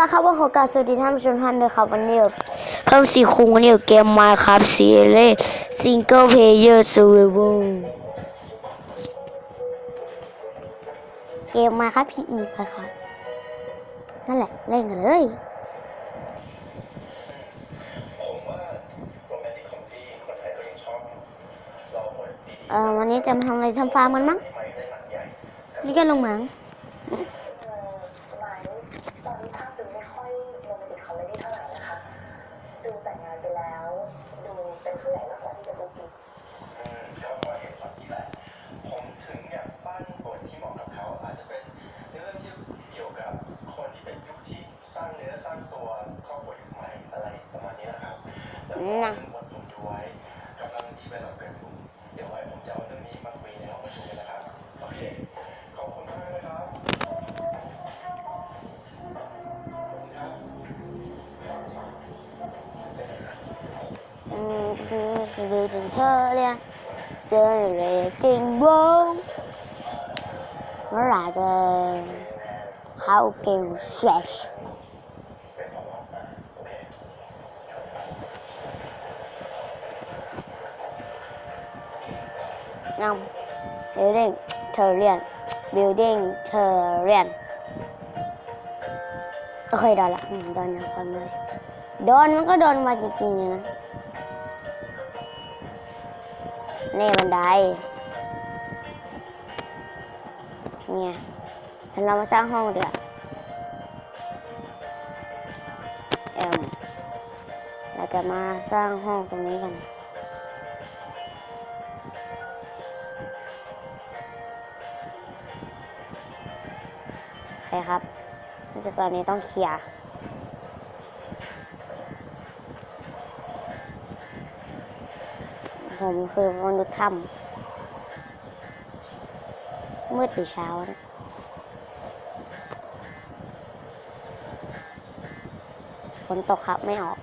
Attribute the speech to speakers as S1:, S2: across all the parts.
S1: ละครับว่าขอกราบสวัสดีท่านผู้ชมท่านด้วยครับวันนี้อยู่เพิ่มสีคุงวันนี้อยู่เกมมาครับซีรีส์ซิงเกิลเพลเยอร์ซูเวอร์เกมมาครับ PE ไปครับ นั่นแหละ เล่นกันเลยเออวันนี้จะมาทำอะไรทำฟาร์มกันมั้งนี่ก็ลงเหมือง
S2: หมายตอนนี้ภาพดูไม่ค่อย โรแมนติกคอมเมดี้เท่าไหร่นะคะ ดูแต่งงานไปแล้ว ดูเป็นผู้ใหญ่มากกว่าที่จะกุ๊กกิ๊ก
S3: เขาก็เห็นแบบนี้แหละ ผมถึงอยากปั้นบทที่เหมาะกับเขาอาจจะเป็นเรื่องที่เกี่ยวกับคนที่เป็นยุคที่สร้างเนื้อสร้างตัวครอบครัวยุคใหม่อะไรประมาณนี้นะครับ แล้วก็ อือคือ
S1: ถึงเธอเนี่ยเจอเรจริงวงเมื่อไหร่จะเข้าเกมเซ็ชนำ building terrain building terrain ก็เคยโดนละโดนอย่างความเลยโดนมันก็โดนมาจริงๆนะ นี่บันไดเนี่ยเดี๋ยวเรามาสร้างห้องเดี๋ยวเอ็มเราจะมาสร้างห้องตรงนี้กันโอเครับเราจะตอนนี้ต้องเคลียร์ ผมคือมนุษย์ถ้ำมืดหรือเช้านะฝนตกครับไม่ออก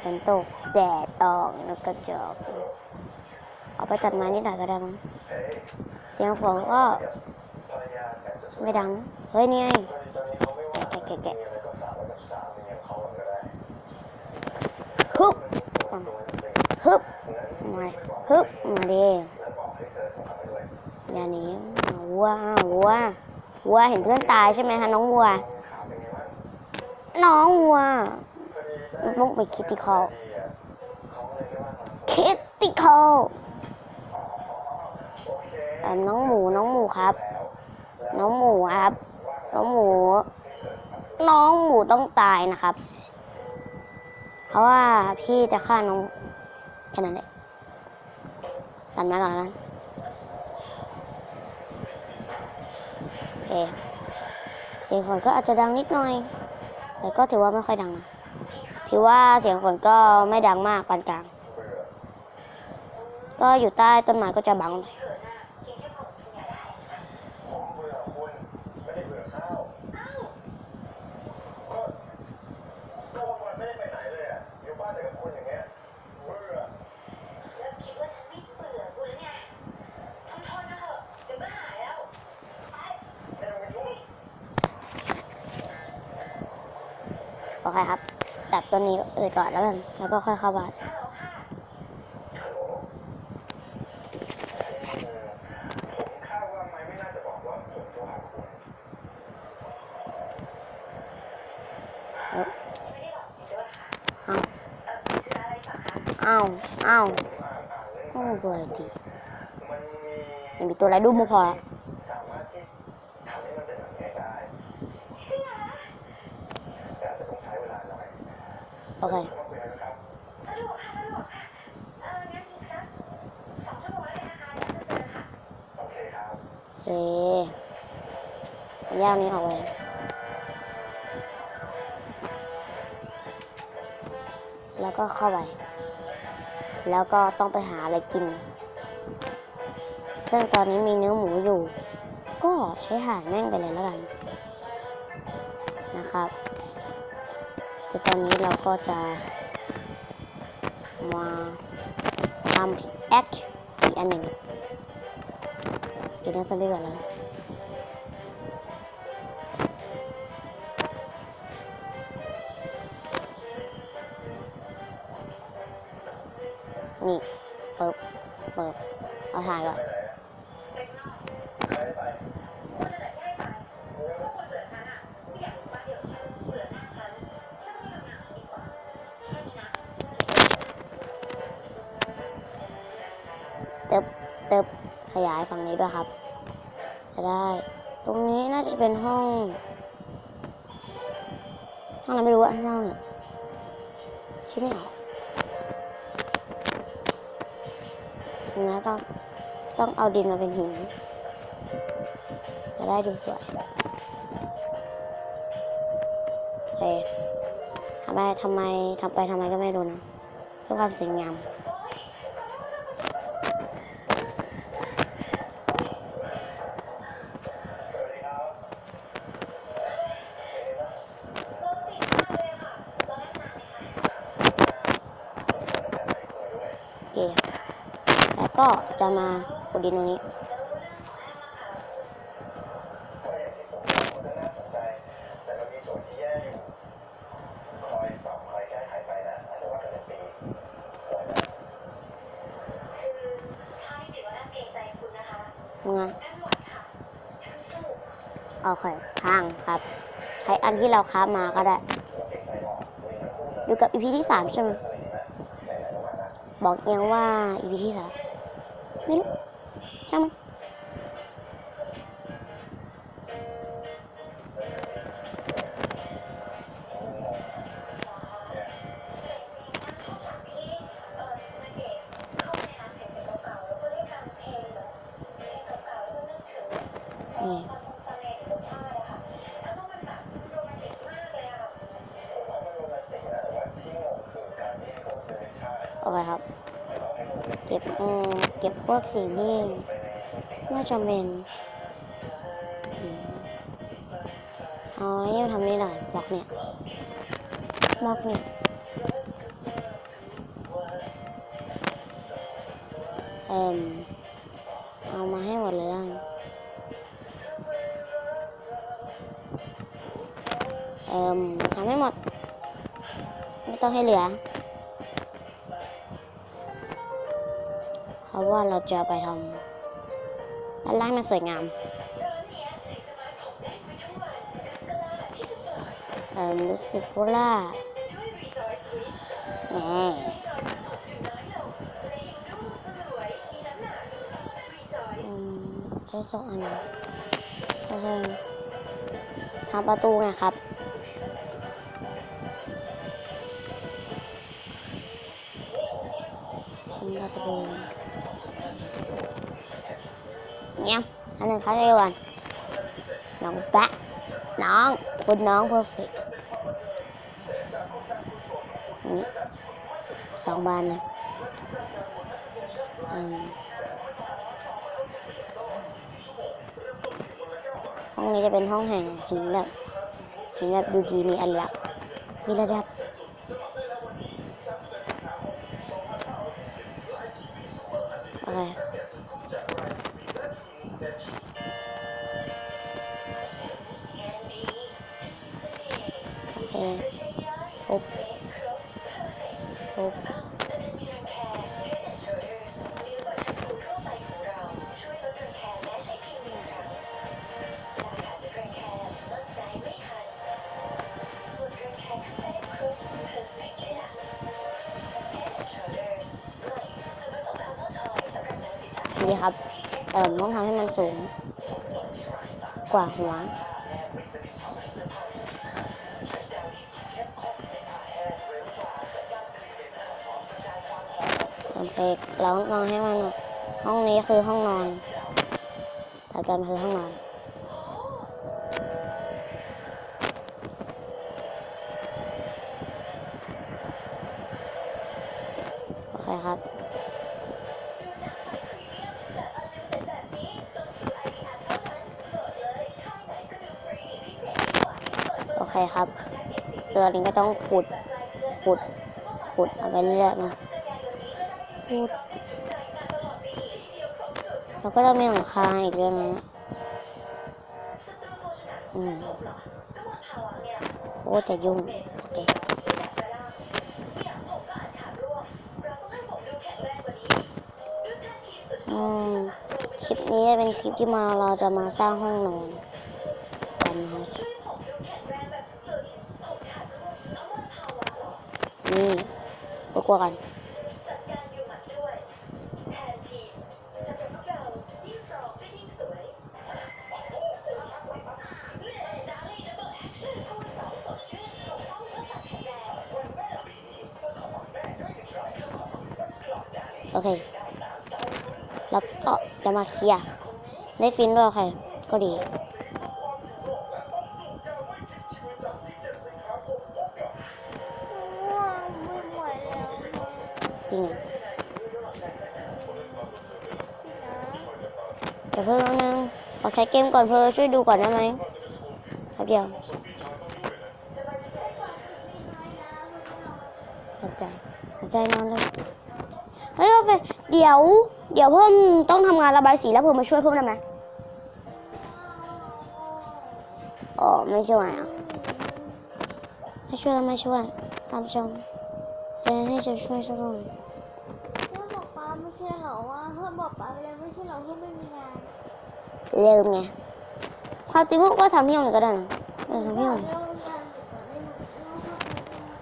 S1: ฝนตกแดดออกแล้วก็จอกเอาไปตัดไม้นิดหน่อยก็ได้มั้งเสียงฝนก็ ไม่ดัง เฮ้ยนี่ไงแกะแกะแกะฮึบอะฮึบ มา ฮึบ มาดิอย่านีอะวัววัววัวเห็นเพื่อนตายใช่ไหมคะน้องวัว น้องวัวต้องไปคิดติคอลคิดติคอลเอ่อน้องหมูน้องหมูครับ น้องหมูครับ น้องหมู น้องหมูต้องตายนะครับ เพราะว่าพี่จะฆ่าน้องแค่นั้นเอง ตัดไม้ก่อนแล้วกันโอเคเสียงฝนก็อาจจะดังนิดหน่อย แต่ก็ถือว่าไม่ค่อยดังนะถือว่าเสียงฝนก็ไม่ดังมากปานกลาง ก็อยู่ใต้ต้นไม้ก็จะบังหน่อย
S3: ผมเบื่อคุณไม่ได้เบื่อข้าวก็ก็วันๆไม่ได้ไปไหนเลยอะอยู่บ้านแต่กับคุณอย่างเงี้ยเบื่อ
S2: แล้วคิดว่าฉันไม่เบื่อคุณแล้วไงทนทนนะเถอะ เดี๋ยวก็หายแล้วไป
S3: ไม่ต้องไปยุ่ง
S1: โอเคครับตัดต้นนี้เลยก่อนแล้วกัน แล้วก็ค่อยเข้าบ้าน
S3: อกว่า
S2: ว
S1: อ้า
S2: เออคืออะไรสักคะ
S1: เอ้าเอ้า
S3: ผมอ่านอ่านเรื่อง
S1: ห้องตัวอะไรดี
S3: มันมี
S1: ยังมีตัวอะไรดูมุกพอละะคะ
S2: เดี๋ยวจะเจอค่ะ
S3: โอเคครับ
S1: เอ๊ะยากนี้ออกไปแล้วก็เข้าไป แล้วก็ต้องไปหาอะไรกิน ซึ่งตอนนี้มีเนื้อหมูอยู่ ก็ใช้ห่านแม่งไปเลยแล้วกัน แตตอนนี้เราก็จะมาทำแอคอีกอันหนึ่งก็นน้ำซุำ
S3: ไป
S2: ก่อเลยนี่ ติ
S1: บขยายฝั่งนี้ด้วยครับ จะได้ ตรงนี้น่าจะเป็นห้อง ห้องอะไรไม่รู้อะห้องเนี่ยคิดไม่ออกตรงนี้ต้องต้องเอาดินมาเป็นหิน จะได้ดูสวยโอเคทำไมทำไมทำไปทำไมก็ไม่รู้นะเพื่อความสวยงาม
S3: สวัสดีครับ
S2: รถติดมากเลยอะค่ะตอนแรกนานไหมคะ
S1: เกมแล้วก็จะมาขุดดินตรงนี้
S3: ก็อย่างที่ผมบอกว่าน่าสนใจ แต่มันมีส่วนที่แย่อยู่ คอยปรับคอยแก้ไขไปนะอาจจะว่ากันเป็นปีปล่อยนะ
S2: คือ ถ้าไม่ติดว่าน่าเกรงใจคุณนะคะ
S1: มึงไง
S2: แม่ไม่ไหวค่ะทั้งสู้
S1: โอเคทางครับ ใช้อันที่เราค้ามาก็ได้
S3: เราเก่งใจหรอกตัวเองทั้งคู่นะ
S1: อยู่กับ EP ที่สามใช่ไหม
S3: อะไรดีไหมไหนๆก็มานะ
S1: บอกยังว่า EP ที่สาม ไม่รู้ช่างมัน
S2: แต่จริงๆนะชอบฉากเอาไปในร้านเพลยงเก่าๆแล้วก็เรียกทำเพลงแบบ เก็บเอ
S3: อเก็
S1: บพวกสิ่งที่
S3: ไม่
S1: จำเป็นอ๋อเนี่ยทำนี่เหละบล็อกเนี่ยบล็อกเนี่ยเอ่มเอามาให้หมดเลยล่ะเอ่มทำให้หมด ไม่ต้องให้เหลือ ราะว่าเราจะไปทำด้านล่างมันสวยงามเอ่อรู้สึกว่าแหมใช้สองอันโอเคทำประตูไงครับทำประตู เนี่ยอันหนึ่งครับเอวันน้องแปะน้องคุณน้องเพอร์เฟกนี่สองบานนะอืมห้องนี้จะเป็นห้องแห่งหินแบบหินแบบดูดีมีอันลักษณ์มีระดับโอเค อบทุบนี่ครับ เอ่อต้องทำให้มันสูงกว่าหัว โอเคแล้วลองให้มันห้องนี้คือห้องนอนถัดไปมันคือห้องนอนโอเคครับโอเคครับตัวนี้ก็ต้องขุด ขุด ขุดเอาไปเรื่อยๆนะ ขุดแล้วก็จะมีหลังคาอีกด้วยนะอืมโคตรจะยุ่งโอเคอืมคลิปนี้จะเป็นคลิปที่มาเราจะมาสร้างห้องนอนกันนะครับ
S2: ผมดู
S1: โอเค แล้วก็จะมาเคลียร์ได้ฟินด้วยโอเค ก็ดี จริงอะเดี๋ยวเพิ่งนึงขอแคสเกมก่อนเพอช่วยดูก่อนได้ไหมครับเดียวทำใจทำใจนอนเลย เดี๋ยว เดี๋ยวเพิ่มต้องทำงานระบายสีแล้วเพิ่มมาช่วยเพิ่มได้ไหมอ๋อไม่ช่วยอะไม่ช่วยก็ไม่ช่วยตามชมจะให้จะช่วยสักหน่อย
S4: เพื่อนบอกป้าไม่ใช่เหรอว่าเพื่อนบอกป้าไปแล้วไม่ใช่เหรอเพื่อนไม่มีงาน
S1: ลืมไงความจริงพวกก็ทำที่ห้องเลยก็ได้นะเออทำที่
S4: เรื่
S1: ห้
S4: อ
S1: องง
S4: งงานเดี๋ยวก่อนได้ไหม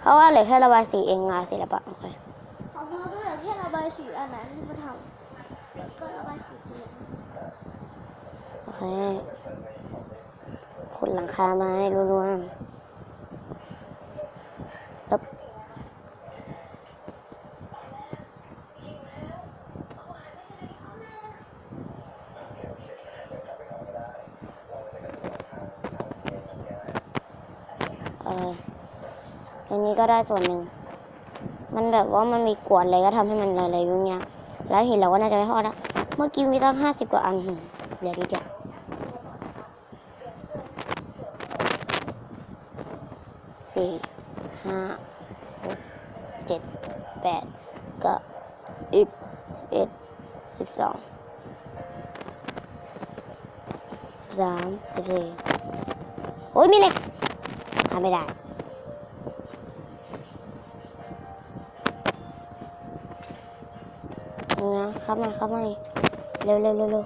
S1: เพราะว่าเหลือแค่ระบายสีเองงานศิลปะา
S4: ยสีอันนั้นที่มาทำแล้วก็ระบายสีเขียว
S1: โอเคขุดหลังคาไม้รัวๆตึ๊บเอออันนี้ก็ได้ส่วนหนึ่ง มันแบบว่ามันมีกวดอะไรก็ทำให้มันอะไรๆยุ่งยากแล้วหินเราก็น่าจะไม่พอละเมื่อกี้มีตั้งห้าสิบกว่าอันเหลือนิดเดียวสี่ห้าหกเจ็ดแปดเก้าสิบสิบเอ็ดสิบสองสิบสามสิบสี่โอ้ยมีเหล็กทำไม่ได้ นะครับมาครับมาเร็วเร็วเร็วเร็ว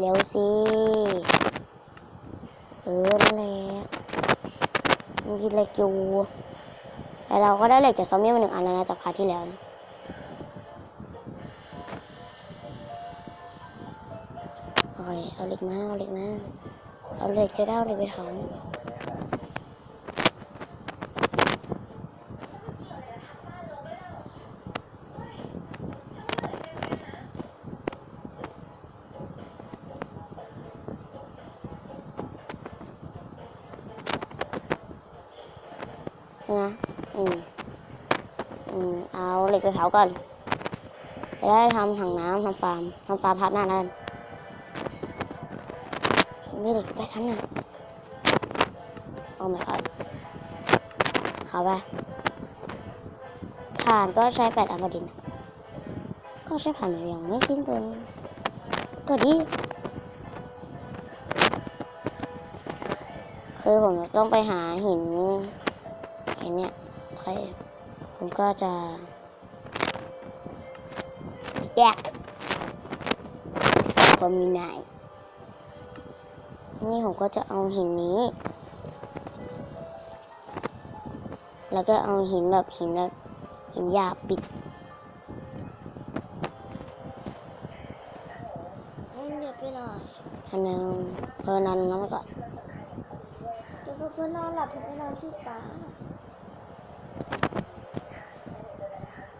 S1: เร็วสิ เออ นั่นแหละมันกินเหล็กอยู่แต่เราก็ได้เหล็กจากซอมบี้มาหนึ่งอันแล้วนะจากพาที่แล้วนะโอเคเอาเหล็กมา เอาเหล็กมา เอาเหล็กจะได้เอาเหล็กไปทำ นะอืม อืม เอาเหล็กไปเผาก่อนจะได้ทำถังน้ำทำฟาร์มทำฟาร์มพัดหน้านั่นมีเหล็กไปทั้งนั้นโอ้ my god เอาไปถ่านก็ใช้แปดอันพอดินก็ใช้ผ่านอย่างไม่สิ้นเปลืองก็ดีคือผมต้องไปหาหินห็นเนี่ยโอเค ผมก็จะแยกก็มีนายนี่ผมก็จะเอาหินนี้ แล้วก็เอาหินแบบหินแบบหินหยาบปิด
S4: มันเดี๋ยวไปหน่อย
S1: อันนึงเออนอนน้ำไปก่อน
S4: เดี๋ยวเพื่อนนอนหลับเพื่อนนอนที่ป้า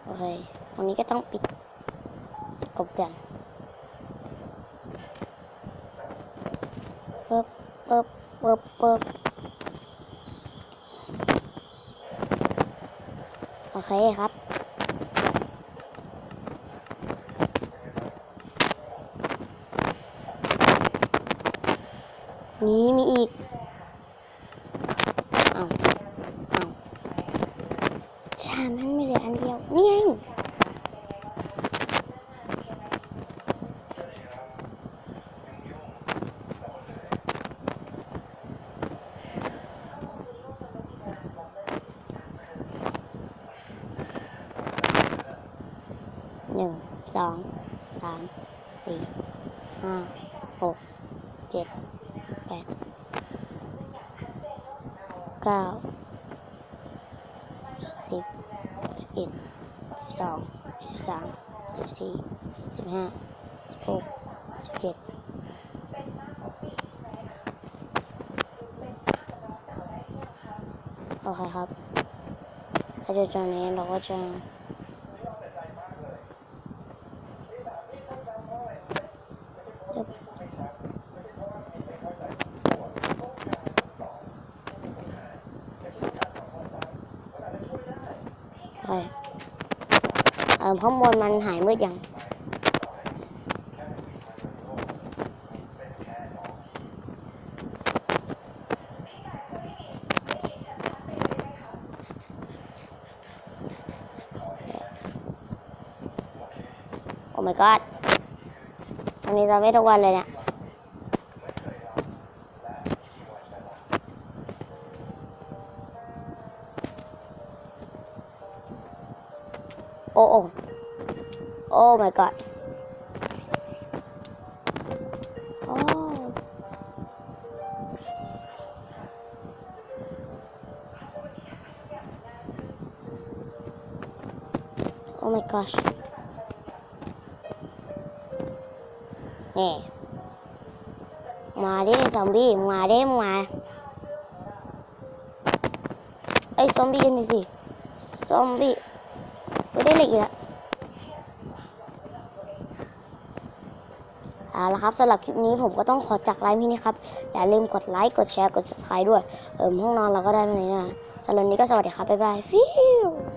S1: โอ เคตรงนี้ก็ต้องปิดกบกันปึ๊บปึ๊บปึ๊บปึ๊บโอเคครับนี้มีอีกเอาเอาชามนั้นไม่เหลืออันเดียว นี่ไง องสามสี่ห้าหกเจ็ดแปดเก้าสิบสิบเอ็ดสิบสองสิบสามสิบสี่สิบห้าสิบหกสิบเจ็ดโอเคครับแล้วเดี๋ยวจากนี้เราก็จะ โอเคเออ ข้างบนมันหายมืดยังโอ้ my god อันนี้จะไม่ทุกวันเลยเนี่ย โอ้ โอ้ โอ้ my god โอ้โอ้ my gosh นี่มาดิซอมบี้มาดิมาไอ้ยซอมบี้นี่สิ ซอมบี้ก็ได้ เหล็กอีกแล้วเอาละครับสำหรับคลิปนี้ผมก็ต้องขอจากไลฟ์พี่นี่ครับ อย่าลืมกดไลค์กดแชร์กด subscribe ด้วย เออห้องนอนเราก็ได้ตรงนี้นะสำหรับนนี้ก็สวัสดีครับ บ๊ายบายฟิว